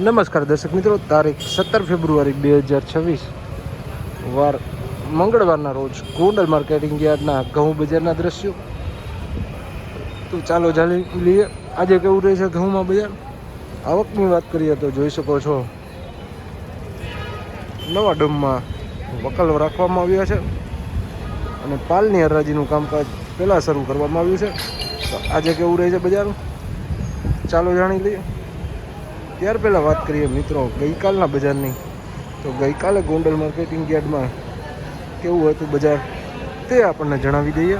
નમસ્કાર દર્શક મિત્રો, તારીખ સત્તર ફેબ્રુઆરી બે હજાર છવ્વીસ, વાર મંગળવારના રોજ ગોંડલ માર્કેટિંગ યાર્ડના ઘઉં બજારના દ્રશ્યો. તો ચાલો જાણી લઈએ, આજે કેવું રહે છે ઘઉંમાં બજાર? આવકની વાત કરીએ તો જોઈ શકો છો, નવા ડોમમાં વકલો રાખવામાં આવ્યા છે અને પાલની હરાજીનું કામકાજ પહેલાં શરૂ કરવામાં આવ્યું છે. તો આજે કેવું રહે છે બજાર? ચાલો જાણી લઈએ. ત્યાર પહેલાં વાત કરીએ મિત્રો, ગઈકાલના બજારની. તો ગઈકાલે ગોંડલ માર્કેટિંગ યાર્ડમાં કેવું હતું બજાર, તે આપણને જણાવી દઈએ.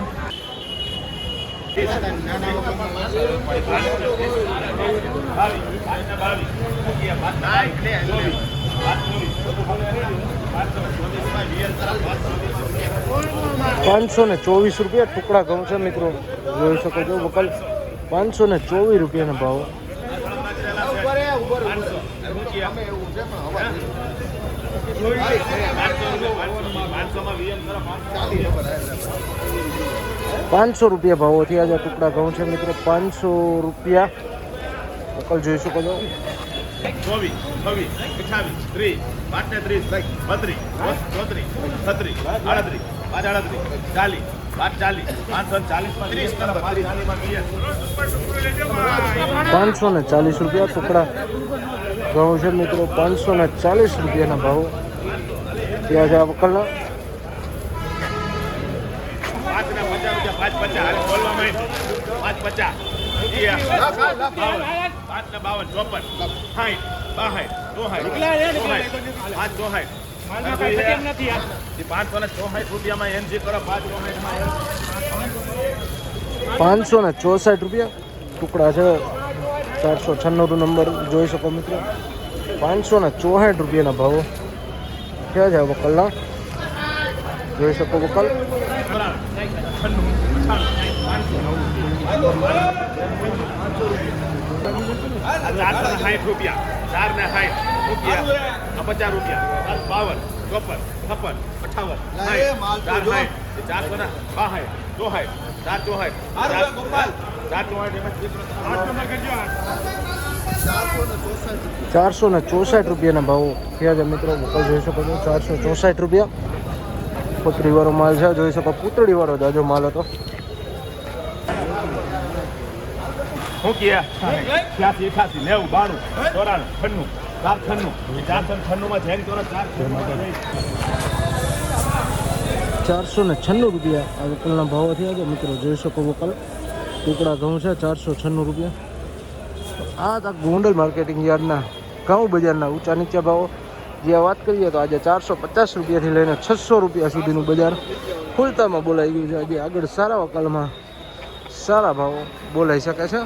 પાંચસો ને ચોવીસ રૂપિયા ટુકડા ઘઉં છે મિત્રો. જોઈ શકો છો વકલ, પાંચસો ને ચોવીસ રૂપિયાના ભાવ. પાંચસો. રૂપિયા ભાવો થયા છે ટુકડા ઘઉં છે મિત્રો. પાંચસો રૂપિયા. વકલ જોઈ શકો છો. ચોવીસ છવ્વીસ અઠાવીસ ત્રીસ પાંચ ને ત્રીસ બત્રીસ ચોત્રીસ છત્રીસ આડત્રીસ પાંચ આડત્રીસ ચાલીસ પાંચસો ચાલીસમાં ત્રીસ પાંચસો ને ચાલીસ રૂપિયા ટુકડા ઘઉં છે મિત્રો પાંચસો ને ચાલીસ રૂપિયાના ભાવો. થયા છે આ વકલના પાંચ ને પચાસ રૂપિયા પાંચ પચાસ હાલે બોલવા માંડ પાંચ પચાસ બાવન પાંચ ને બાવન ચોપન સાઠ બાસઠ ચોસાઠ પાંચ ચોસાઠ પાંચસો ને ચોસાઠ રૂપિયામાં એનજી કરો પાંચસો ને ચોસઠ રૂપિયા? ટુકડા છે. ચારસો છન્નું નંબર જોઈ શકો મિત્રો. પાંચસો ને ચોસઠ રૂપિયાના ભાવો. ક્યાં છે વકલના? જોઈ શકો વકલ? ચારસો ને સાઠ રૂપિયા. ચાર ને સાઠ રૂપિયા પચાસ રૂપિયા. બાવન ચોપન છપ્પન અઠાવન ચાર સાઠ ચારસો ને. બાસઠ ચોસાઠ ચાર ચોસાઠ. ચાર ચોસાઠ ચારસો ને ચોસઠ રૂપિયાના ભાવો. થયા છે મિત્રો? વકલ જોઈ શકો છો. ચારસો ચોસઠ રૂપિયા. પુતળીવાળો માલ છે. જોઈ શકો પુતળીવાળો જાજો માલ હતો. શું કે છ્યાસી અઠાસી નેવું, બાણું, ચોરાણું, છન્નું ચાર છન્નું ચારસો ને છન્નું માં જૈન ચાર ચારસો ને છન્નું રૂપિયા આ વકલના ભાવો થયા છે. મિત્રો, જોઈ શકો વકલ. ટુકડા ઘઉં છે, ચારસો છન્નું રૂપિયા. આ હતા ગોંડલ માર્કેટિંગ યાર્ડના ઘઉં બજારના ઊંચા નીચા ભાવો. જે વાત કરીએ તો આજે ચારસો પચાસ રૂપિયાથી લઈને છસો રૂપિયા સુધીનું બજાર ખુલતામાં બોલાઈ ગયું છે. આજે આગળ સારા વકલમાં સારા ભાવો બોલાઈ શકે છે?